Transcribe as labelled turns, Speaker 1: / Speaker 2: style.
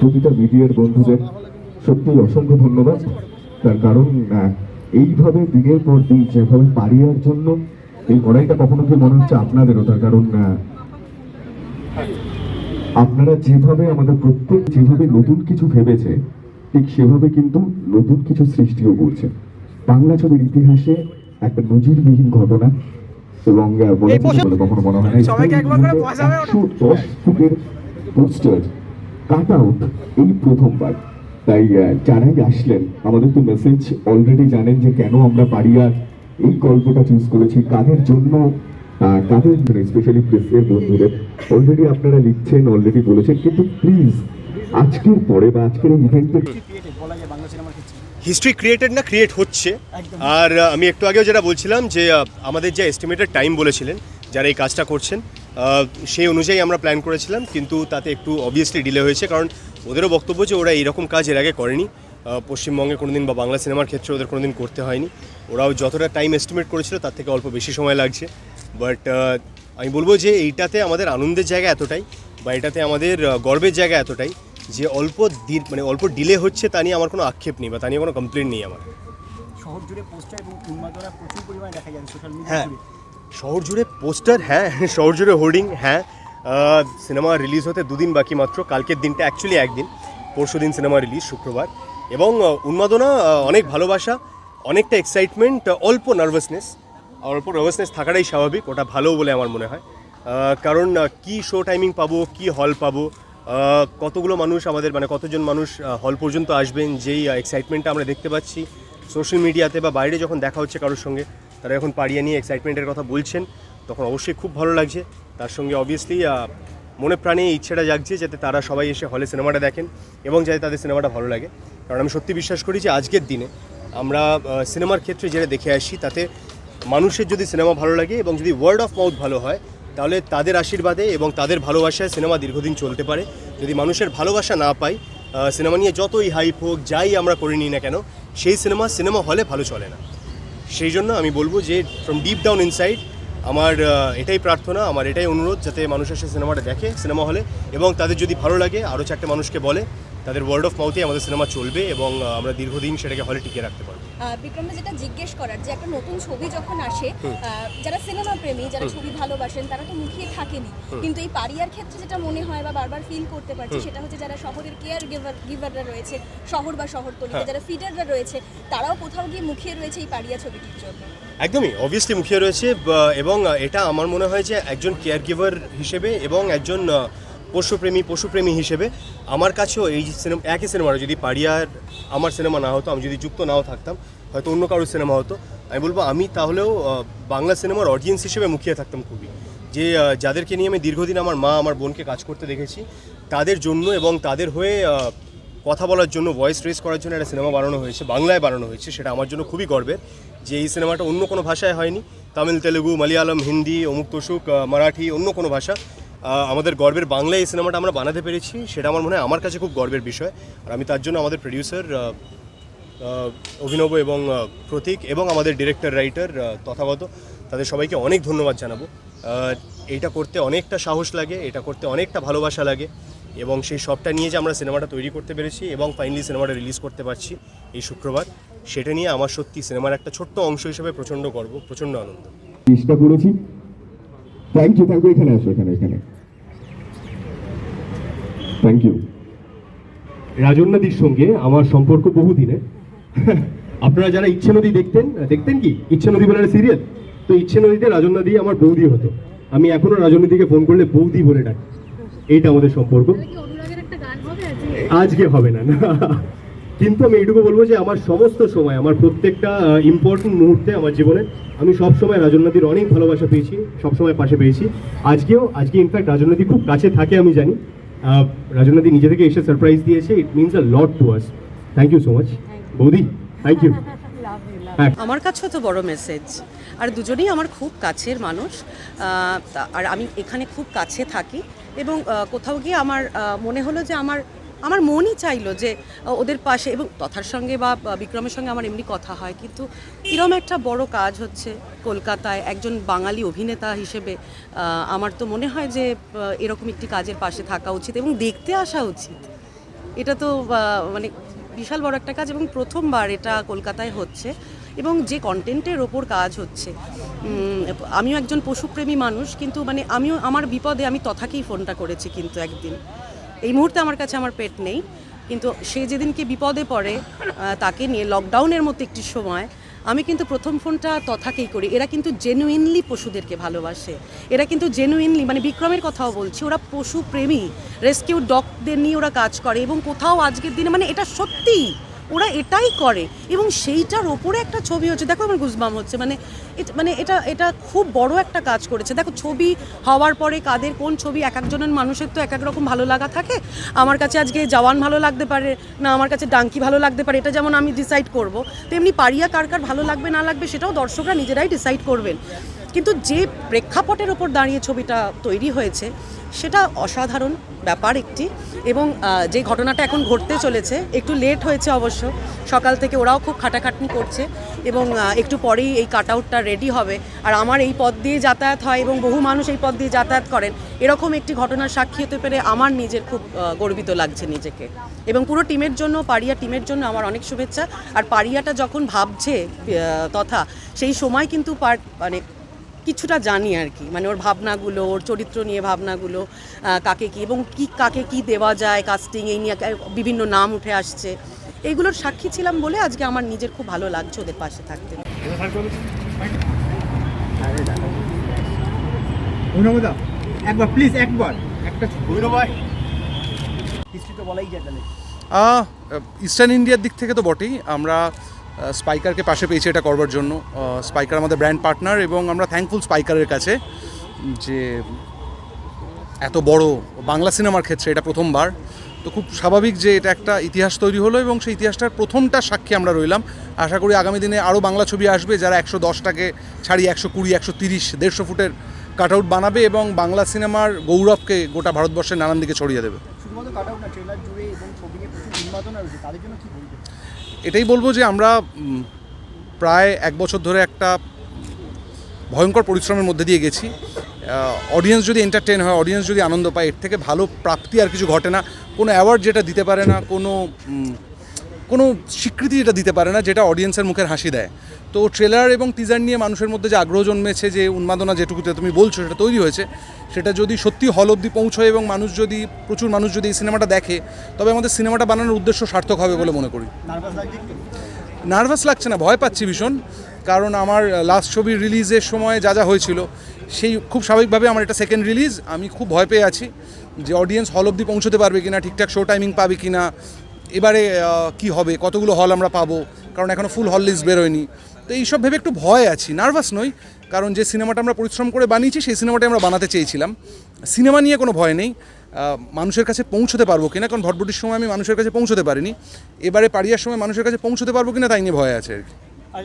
Speaker 1: প্রতিটা মিডিয়ার বন্ধুদের সত্যি অসংখ্য ধন্যবাদ। তার কারণ এইভাবে দিনের পর দিন যেভাবে পারিয়ার জন্য এই লড়াইটা কখনো কি মনে হচ্ছে আপনাদেরও? তার কারণ আপনারা যেভাবে আমাদের প্রত্যেক যেভাবে নতুন কিছু ভেবেছে ঠিক সেভাবে কিন্তু নতুন কিছু সৃষ্টিও করছে। বাংলা ছবির ইতিহাসে একটা নজিরবিহীন ঘটনা এবং কখনো মনে হয় না। একশো দশ ফুটের পোস্টার। কাট আউট এই প্রথমবার। তাই যারাই আসলেন আমাদের তো মেসেজ অলরেডি জানেন যে কেন আমরা পারিয়ার এই গল্পটা চুজ করেছি কাদের জন্য কাদের স্পেশালি প্রেসের বন্ধুদের। অলরেডি আপনারা লিখছেন অলরেডি বলেছেন কিন্তু প্লিজ আজকের পরে বা আজকের এই ইভেন্টের
Speaker 2: হিস্ট্রি ক্রিয়েটেড না ক্রিয়েট হচ্ছে। আর আমি একটু আগেও যেটা বলছিলাম যে আমাদের যে এস্টিমেটেড টাইম বলেছিলেন যারা এই কাজটা করছেন সেই অনুযায়ী আমরা প্ল্যান করেছিলাম কিন্তু তাতে একটু অবভিয়াসলি ডিলে হয়েছে কারণ ওদেরও বক্তব্য যে ওরা এইরকম কাজ এর আগে করেনি। পশ্চিমবঙ্গে কোনোদিন বা বাংলা সিনেমার ক্ষেত্রে ওদের কোনোদিন করতে হয়নি। ওরাও যতটা টাইম এস্টিমেট করেছিল তার থেকে অল্প বেশি সময় লাগছে। বাট আমি বলব যে এইটাতে আমাদের আনন্দের জায়গা এতটাই বা এটাতে আমাদের গর্বের জায়গা এতটাই যে অল্প দি- মানে অল্প ডিলে হচ্ছে তা নিয়ে আমার কোনো আক্ষেপ নেই বা তা নিয়ে কোনো কমপ্লেন নেই আমার।
Speaker 3: শহর জুড়ে পোস্টার এবং উন্মাদনা প্রচুর পরিমাণে দেখা যায় সোশ্যাল মিডিয়া
Speaker 2: শহর জুড়ে পোস্টার হ্যাঁ শহর জুড়ে হোর্ডিং হ্যাঁ সিনেমা রিলিজ হতে দুদিন বাকি মাত্র, কালকের দিনটা অ্যাকচুয়ালি একদিন, পরশু দিন সিনেমা রিলিজ, শুক্রবার, এবং উন্মাদনা অনেক ভালোবাসা, অনেকটা এক্সাইটমেন্ট অল্প নার্ভাসনেস অল্প নার্ভাসনেস থাকাটাই স্বাভাবিক, ওটা ভালো বলে আমার মনে হয় কারণ কি শো টাইমিং পাবো, কি হল পাবো কতগুলো মানুষ আমাদের মানে কতজন মানুষ হল পর্যন্ত আসবেন, যেই এক্সাইটমেন্টটা আমরা দেখতে পাচ্ছি সোশ্যাল মিডিয়াতে বা বাইরে যখন দেখা হচ্ছে কারোর সঙ্গে তারা যখন পাড়িয়ে নিয়ে এক্সাইটমেন্টের কথা বলছেন, তখন অবশ্যই খুব ভালো লাগছে। তার সঙ্গে অবভিয়াসলি মনে প্রাণে ইচ্ছেটা জাগছে যাতে তারা সবাই এসে হলে সিনেমাটা দেখেন এবং যাতে তাদের সিনেমাটা ভালো লাগে। কারণ আমি সত্যি বিশ্বাস করি যে আজকের দিনে আমরা সিনেমার ক্ষেত্রে যেটা দেখে আসি তাতে মানুষের যদি সিনেমা ভালো লাগে এবং যদি ওয়ার্ড অফ মাউথ ভালো হয়, তাহলে তাদের আশীর্বাদে এবং তাদের ভালোবাসায় সিনেমা দীর্ঘদিন চলতে পারে। যদি মানুষের ভালোবাসা না পাই সিনেমা নিয়ে যতই হাইপ হোক, যাই আমরা করে নিই না কেন, সেই সিনেমা সিনেমা হলে ভালো চলে না। সেই জন্য আমি বলব যে ফ্রম ডিপ ডাউন ইনসাইড আমার এটাই প্রার্থনা, আমার এটাই অনুরোধ, যাতে মানুষ এসে সিনেমাটা দেখে, সিনেমা হলে, এবং তাদের যদি ভালো লাগে আরও চারটে মানুষকে বলে তাদের ওয়ার্ড অফ মাউথে আমাদের সিনেমা চলবে এবং আমরা দীর্ঘদিন সেটাকে হলে টিকিয়ে রাখতে পারব।
Speaker 4: আহ, যেটা জিজ্ঞেস করার যে একটা নতুন ছবি যখন আসে যারা সিনেমা প্রেমী যারা ছবি ভালোবাসেন তারা তো মুখিয়ে থাকেনি। কিন্তু এই পারিয়ার ক্ষেত্রে যেটা মনে হয় বা বারবার ফিল করতে পারছি সেটা হচ্ছে যারা শহরের কেয়ার গিভার গিভাররা রয়েছে শহর বা শহরতলিতে
Speaker 2: হ্যাঁ।
Speaker 4: যারা ফিডাররা রয়েছে তারাও কোথাও গিয়ে মুখিয়ে রয়েছে এই পারিয়া ছবিটির জন্য।
Speaker 2: একদমই অবভিয়াসলি মুখিয়ে রয়েছে এবং এটা আমার মনে হয় যে একজন কেয়ার গিভার হিসেবে এবং একজন পশুপ্রেমী পশুপ্রেমী হিসেবে আমার কাছেও এই সিনেমা, একই সিনেমাটা যদি পারিয়ার আমার সিনেমা না হতো, আমি যদি যুক্ত নাও থাকতাম, হয়তো অন্য কারোর সিনেমা হতো। আমি বলব, আমি তাহলেও বাংলা সিনেমার অডিয়েন্স হিসেবে মুখিয়ে থাকতাম খুবই। যে যাদেরকে নিয়ে আমি দীর্ঘদিন আমার মা, আমার বোনকে কাজ করতে দেখেছি, তাদের জন্য এবং তাদের হয়ে কথা বলার জন্য ভয়েস রেস করার জন্য একটা সিনেমা বানানো হয়েছে, বাংলায় বানানো হয়েছে, সেটা আমার জন্য খুবই গর্বের। যে, এই সিনেমাটা অন্য কোনো ভাষায় হয়নি। তামিল, তেলেগু, মালয়ালম, হিন্দি অমুক তসুক মারাঠি, অন্য কোনো ভাষা। আমাদের গর্বের বাংলায় এই সিনেমাটা আমরা বানাতে পেরেছি, সেটা আমার মনে হয় আমার কাছে খুব গর্বের বিষয়। আর আমি তার জন্য আমাদের প্রডিউসার অভিনব এবং প্রতীক এবং আমাদের ডিরেক্টর রাইটার তথাগত, তাদের সবাইকে অনেক ধন্যবাদ জানাব। এইটা করতে অনেকটা সাহস লাগে, এটা করতে অনেকটা ভালোবাসা লাগে এবং সেই সবটা নিয়ে যে আমরা সিনেমাটা তৈরি করতে পেরেছি এবং ফাইনালি সিনেমাটা রিলিজ করতে পারছি এই শুক্রবার, সেটা নিয়ে আমার সত্যি সিনেমার একটা ছোট্ট অংশ হিসেবে প্রচণ্ড গর্ব, প্রচণ্ড আনন্দ।
Speaker 1: চেষ্টা করেছি। থ্যাংক ইউ থ্যাংক ইউ এখানে আসো, এখানে এখানে। থ্যাংক ইউ
Speaker 5: রাজন্যাদির সঙ্গে আমার সম্পর্ক বহুদিনের আপনারা যারা ইচ্ছে নদী দেখতেন দেখতেন কি? ইচ্ছে নদী বলে একটা সিরিয়াল তো ইচ্ছে নদীতে রাজন্যাদি আমার বৌদি হতো। আমি এখনও রাজনীতিকে ফোন করলে বৌদি বলে ডাকি। এইটা আমাদের সম্পর্ক। আজকে? হবে না। না কিন্তু আমি এইটুকু বলব যে আমার সমস্ত সময় আমার প্রত্যেকটা ইম্পর্টেন্ট মুহূর্তে আমার জীবনে আমি সব সময় রাজন্যাদির অনেক ভালোবাসা পেয়েছি সব সময় পাশে পেয়েছি। আজকেও আজকে ইনফ্যাক্ট রাজনীতি খুব কাছে থাকে আমি জানি। আহ, রাজন্যাদি নিজে থেকে এসে সারপ্রাইজ দিয়েছে it means a lot to us thank you so much বৌদি থ্যাংক ইউ
Speaker 6: আমার কাছেও তো বড় মেসেজ আর দুজনেই আমার খুব কাছের মানুষ। আর আমি এখানে খুব কাছে থাকি। এবং কোথাও গিয়ে আমার মনে হলো যে আমার আমার মনই চাইলো যে ওদের পাশে এবং তথার সঙ্গে বা বিক্রমের সঙ্গে আমার এমনি কথা হয়। কিন্তু এরম একটা বড় কাজ হচ্ছে কলকাতায় একজন বাঙালি অভিনেতা হিসেবে আমার তো মনে হয় যে এরকম একটি কাজের পাশে থাকা উচিত এবং দেখতে আসা উচিত। এটা তো মানে বিশাল বড় একটা কাজ এবং প্রথমবার এটা কলকাতায় হচ্ছে এবং যে কন্টেন্টের ওপর কাজ হচ্ছে আমিও একজন পশুপ্রেমী মানুষ, কিন্তু মানে আমিও, আমার বিপদে আমি তথাকেই ফোনটা করেছি কিন্তু একদিন। এই মুহূর্তে আমার কাছে আমার পেট নেই, কিন্তু সে যেদিনকে বিপদে পড়ে তাকে নিয়ে লকডাউনের মতো একটি সময়, আমি কিন্তু প্রথম ফোনটা তথাকেই করি। এরা কিন্তু জেনুইনলি পশুদেরকে ভালোবাসে। এরা কিন্তু জেনুইনলি মানে বিক্রমের কথাও বলছি, ওরা পশু প্রেমী রেস্কিউ ডগদের নিয়ে ওরা কাজ করে, এবং কোথাও আজকের দিনে মানে এটা সত্যি ওরা এটাই করে। এবং সেইটার ওপরে একটা ছবি হচ্ছে, দেখো আমার গুজবাম হচ্ছে মানে মানে এটা এটা খুব বড় একটা কাজ করেছে। দেখো ছবি হওয়ার পরে কাদের কোন ছবি, এক একজনের মানুষের তো এক এক রকম ভালো লাগা থাকে। আমার কাছে আজকে জওয়ান ভালো লাগতে পারে, না আমার কাছে ডাঙ্কি ভালো লাগতে পারে, এটা যেমন আমি ডিসাইড করব, তেমনি পারিয়া কার কার ভালো লাগবে, না লাগবে, সেটাও দর্শকরা নিজেরাই ডিসাইড করবেন। কিন্তু যে প্রেক্ষাপটের ওপর দাঁড়িয়ে ছবিটা তৈরি হয়েছে, সেটা অসাধারণ। ব্যাপার একটি। এবং যে ঘটনাটা এখন ঘটতে চলেছে, একটু লেট হয়েছে অবশ্য। সকাল থেকে ওরাও খুব খাটাখাটনি করছে এবং একটু পরেই এই কাট আউটটা রেডি হবে। আর আমার এই পথ দিয়ে যাতায়াত হয় এবং বহু মানুষ এই পথ দিয়ে যাতায়াত করেন। এরকম একটি ঘটনার সাক্ষী হতে পেরে আমার নিজের খুব গর্বিত লাগছে নিজেকে। এবং পুরো টিমের জন্য পারিয়া টিমের জন্য আমার অনেক শুভেচ্ছা। আর পারিয়াটা যখন ভাবছে তথা সেই সময় কিন্তু মানে কিছুটা জানি আর কি। মানে ওর ভাবনাগুলো ওর চরিত্র নিয়ে ভাবনাগুলো কাকে কি এবং কি কাকে কি দেওয়া যায় কাস্টিং এই নিয়ে বিভিন্ন নাম উঠে আসছে। এইগুলোর সাক্ষী ছিলাম বলে আজকে আমার নিজের খুব ভালো লাগছে ওদের পাশে থাকতে।
Speaker 3: একবার প্লিজ একবার। একটা বলাই যায় তাহলে।
Speaker 7: ইস্টার্ন ইন্ডিয়ার দিক থেকে তো বটেই। আমরা স্পাইকারকে পাশে পেয়েছি এটা করবার জন্য। স্পাইকার আমাদের ব্র্যান্ড পার্টনার এবং আমরা থ্যাঙ্কফুল স্পাইকারের কাছে যে এত বড় বাংলা সিনেমার ক্ষেত্রে এটা প্রথমবার। তো খুব স্বাভাবিক যে এটা একটা ইতিহাস তৈরি হলো এবং সেই ইতিহাসটার প্রথমটা সাক্ষী আমরা রইলাম। আশা করি আগামী দিনে আরও বাংলা ছবি আসবে যারা একশো দশটাকে ছাড়িয়ে একশো কুড়ি, একশো তিরিশ, দেড়শো ফুটের কাট আউট বানাবে এবং বাংলা সিনেমার গৌরবকে গোটা ভারতবর্ষের নানান দিকে ছড়িয়ে দেবে।
Speaker 3: শুধুমাত্র কাট আউট না ট্রেলার জুড়ে এবং ছবি নিয়ে প্রচুর উন্মাদনা রয়েছে, তাদের জন্য
Speaker 7: এটাই বলব যে আমরা প্রায় এক বছর ধরে একটা ভয়ঙ্কর পরিশ্রমের মধ্যে দিয়ে গেছি। অডিয়েন্স যদি এন্টারটেন হয় অডিয়েন্স যদি আনন্দ পায়, এর থেকে ভালো প্রাপ্তি আর কিছু ঘটে না। কোনো অ্যাওয়ার্ড যেটা দিতে পারে না, কোনো কোনো স্বীকৃতি যেটা দিতে পারে না যেটা অডিয়েন্সের মুখের হাসি দেয়। তো ট্রেলার এবং টিজার নিয়ে মানুষের মধ্যে যে আগ্রহ জন্মেছে যে উন্মাদনা যেটুকুতে তুমি বলছো সেটা তৈরি হয়েছে সেটা যদি সত্যি হল অব্দি পৌঁছয় এবং মানুষ যদি প্রচুর মানুষ যদি এই সিনেমাটা দেখে তবে আমাদের সিনেমাটা বানানোর উদ্দেশ্য সার্থক হবে বলে মনে করি।
Speaker 3: নার্ভাস লাগছে একটু
Speaker 7: নার্ভাস লাগছে না ভয় পাচ্ছি ভীষণ কারণ আমার লাস্ট ছবির রিলিজের সময় যা যা হয়েছিল সেই খুব স্বাভাবিকভাবে আমার এটা সেকেন্ড রিলিজ আমি খুব ভয় পেয়ে আছি যে অডিয়েন্স হল অবধি পৌঁছতে পারবে কিনা ঠিকঠাক শো টাইমিং পাবে কিনা এবারে কি হবে? কতগুলো হল আমরা পাবো? কারণ এখনও ফুল হল লিস্ট বেরোয়নি। তো এইসব ভেবে একটু ভয় আছি। নার্ভাস নই, কারণ যে সিনেমাটা আমরা পরিশ্রম করে বানিয়েছি, সেই সিনেমাটাই আমরা বানাতে চেয়েছিলাম। সিনেমা নিয়ে কোনো ভয় নেই। মানুষের কাছে পৌঁছতে পারব কিনা, কারণ ভটভটির সময় আমি মানুষের কাছে পৌঁছতে পারিনি। এবারে পারিয়ার সময় মানুষের কাছে পৌঁছতে পারব কিনা, তাই নিয়ে ভয় আছে আর কি।